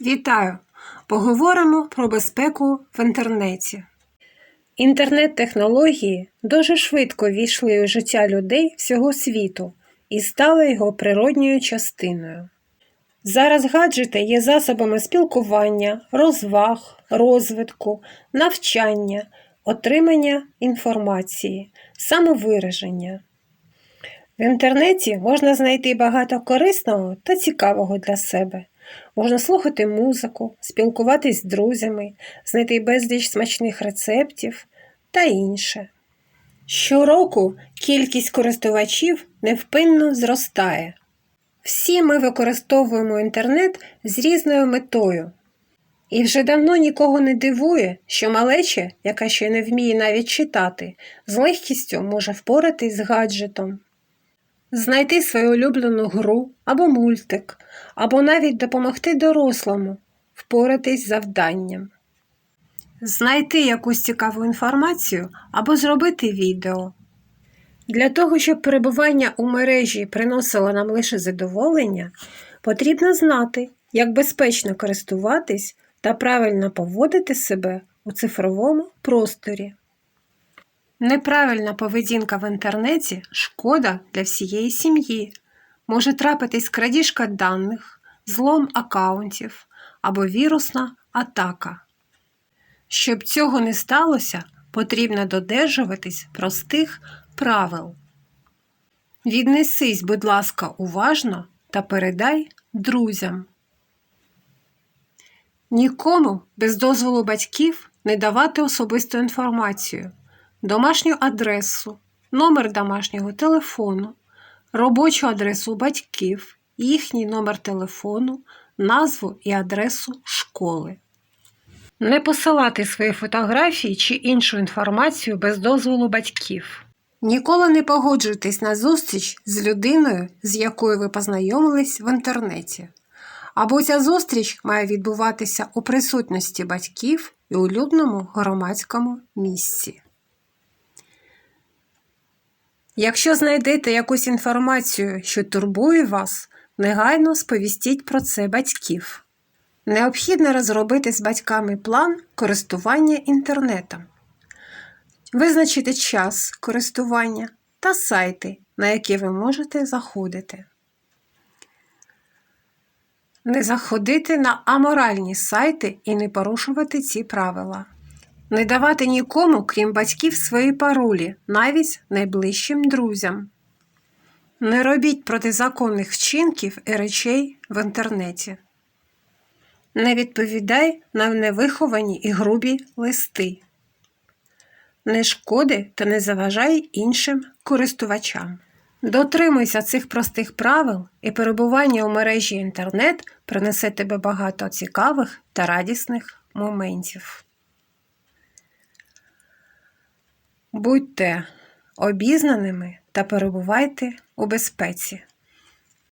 Вітаю! Поговоримо про безпеку в інтернеті. Інтернет-технології дуже швидко війшли у життя людей всього світу і стали його природньою частиною. Зараз гаджети є засобами спілкування, розваг, розвитку, навчання, отримання інформації, самовираження. В інтернеті можна знайти багато корисного та цікавого для себе. Можна слухати музику, спілкуватись з друзями, знайти безліч смачних рецептів та інше. Щороку кількість користувачів невпинно зростає. Всі ми використовуємо інтернет з різною метою. І вже давно нікого не дивує, що малеча, яка ще не вміє навіть читати, з легкістю може впоратись з гаджетом. Знайти свою улюблену гру або мультик, або навіть допомогти дорослому впоратись з завданням. Знайти якусь цікаву інформацію або зробити відео. Для того, щоб перебування у мережі приносило нам лише задоволення, потрібно знати, як безпечно користуватись та правильно поводити себе у цифровому просторі. Неправильна поведінка в інтернеті шкода для всієї сім'ї. Може трапитись крадіжка даних, злом акаунтів або вірусна атака. Щоб цього не сталося, потрібно додержуватись простих правил. Віднесись, будь ласка, уважно та передай друзям. Нікому без дозволу батьків не давати особисту інформацію, домашню адресу, номер домашнього телефону, робочу адресу батьків, їхній номер телефону, назву і адресу школи. Не посилати свої фотографії чи іншу інформацію без дозволу батьків. Ніколи не погоджуйтесь на зустріч з людиною, з якою ви познайомились в інтернеті. Або ця зустріч має відбуватися у присутності батьків і у людному громадському місці. Якщо знайдете якусь інформацію, що турбує вас, негайно сповістіть про це батьків. Необхідно розробити з батьками план користування інтернетом, визначити час користування та сайти, на які ви можете заходити. Не заходити на аморальні сайти і не порушувати ці правила. Не давати нікому, крім батьків, свої паролі, навіть найближчим друзям. Не робіть протизаконних вчинків і речей в інтернеті. Не відповідай на невиховані і грубі листи. Не шкоди та не заважай іншим користувачам. Дотримуйся цих простих правил, і перебування у мережі інтернет принесе тебе багато цікавих та радісних моментів. Будьте обізнаними та перебувайте у безпеці.